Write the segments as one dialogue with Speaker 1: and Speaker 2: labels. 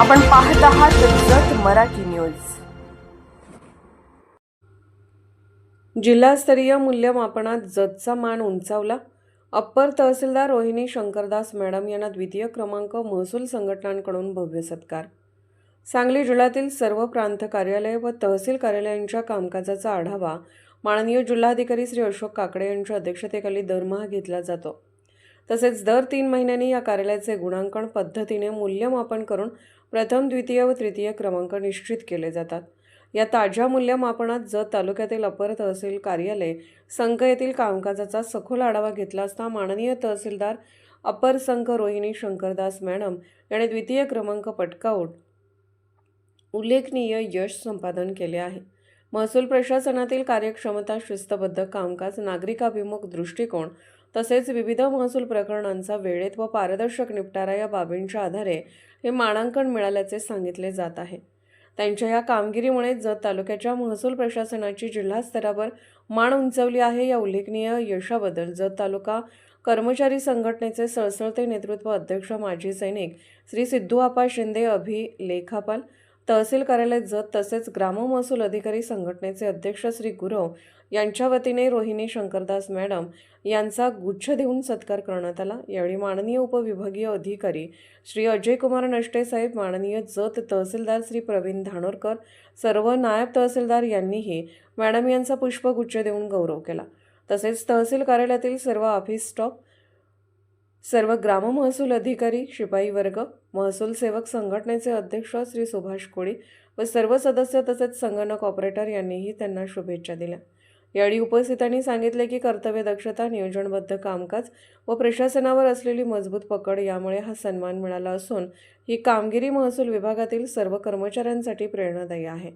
Speaker 1: आपण पाहत आहात जत मराठी न्यूज. जिल्हास्तरीय मूल्यमापनात जतचा मान उंचावला. अप्पर तहसीलदार रोहिणी शंकरदास मॅडम यांना द्वितीय क्रमांक महसूल संघटनांकडून भव्य सत्कार. सांगली जिल्ह्यातील सर्व प्रांत कार्यालय व तहसील कार्यालयांच्या कामकाजाचा आढावा माननीय जिल्हाधिकारी श्री अशोक काकडे यांच्या अध्यक्षतेखाली दरमहा घेतला जातो. तसेच दर तीन महिन्यांनी या कार्यालयाचे गुणांकन पद्धतीने मूल्यमापन करून प्रथम द्वितीय व तृतीय क्रमांक निश्चित केले जातात. या ताज्या मूल्यमापनात जत तालुक्यातील अपर तहसील कार्यालय संघ येथील कामकाजाचा सखोल आढावा घेतला असता माननीय तहसीलदार अपर संघ रोहिणी शंकरदास मॅडम यांनी द्वितीय क्रमांक पटकावून उल्लेखनीय यश संपादन केले आहे. महसूल प्रशासनातील कार्यक्षमता शिस्तबद्ध कामकाज नागरिकाभिमुख दृष्टिकोन तसेच विविध महसूल प्रकरणांचा वेळेत व पारदर्शक निपटारा या बाबींच्या आधारे हे मानांकन मिळाल्याचे सांगितले जात आहे. त्यांच्या या कामगिरीमुळे जत तालुक्याच्या महसूल प्रशासनाची जिल्हा स्तरावर मान उंचवली आहे या उल्लेखनीय यशाबद्दल जत तालुका कर्मचारी संघटनेचे सळसळते नेतृत्व अध्यक्ष माजी सैनिक श्री सिद्धू आपा शिंदे अभिलेखापाल तहसील कार्यालय जत तसेच ग्राम महसूल अधिकारी संघटनेचे अध्यक्ष श्री गुरव यांच्या वतीने रोहिणी शंकरदास मॅडम यांचा गुच्छ देऊन सत्कार करण्यात आला. यावेळी माननीय उपविभागीय अधिकारी श्री अजय कुमार नष्टे साहेब माननीय जत तहसीलदार श्री प्रवीण धानोरकर सर्व नायब तहसीलदार यांनीही मॅडम यांचा पुष्पगुच्छ देऊन गौरव केला. तसेच तहसील कार्यालयातील सर्व ऑफिस स्टॉफ सर्व ग्राम महसूल अधिकारी शिपाई वर्ग महसूल सेवक संघटनेचे अध्यक्ष श्री सुभाष कोळी व सर्व सदस्य तसेच संगणक ऑपरेटर यांनीही त्यांना शुभेच्छा दिल्या. यावेळी उपस्थितांनी सांगितले की कर्तव्य दक्षता नियोजनबद्ध कामकाज व प्रशासनावर असलेली मजबूत पकड यामुळे हा सन्मान मिळाला असून ही कामगिरी महसूल विभागातील सर्व कर्मचाऱ्यांसाठी प्रेरणादायी आहे.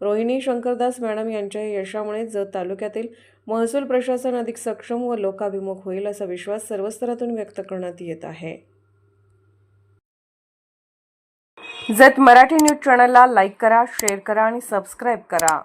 Speaker 1: रोहिणी शंकरदास मॅडम यांच्या यशामुळे जत तालुक्यातील महसूल प्रशासन अधिक सक्षम व लोकाभिमुख होईल असा विश्वास सर्व स्तरातून व्यक्त करण्यात येत आहे. जत मराठी न्यूज चॅनलला लाईक करा शेअर करा आणि सबस्क्राईब करा.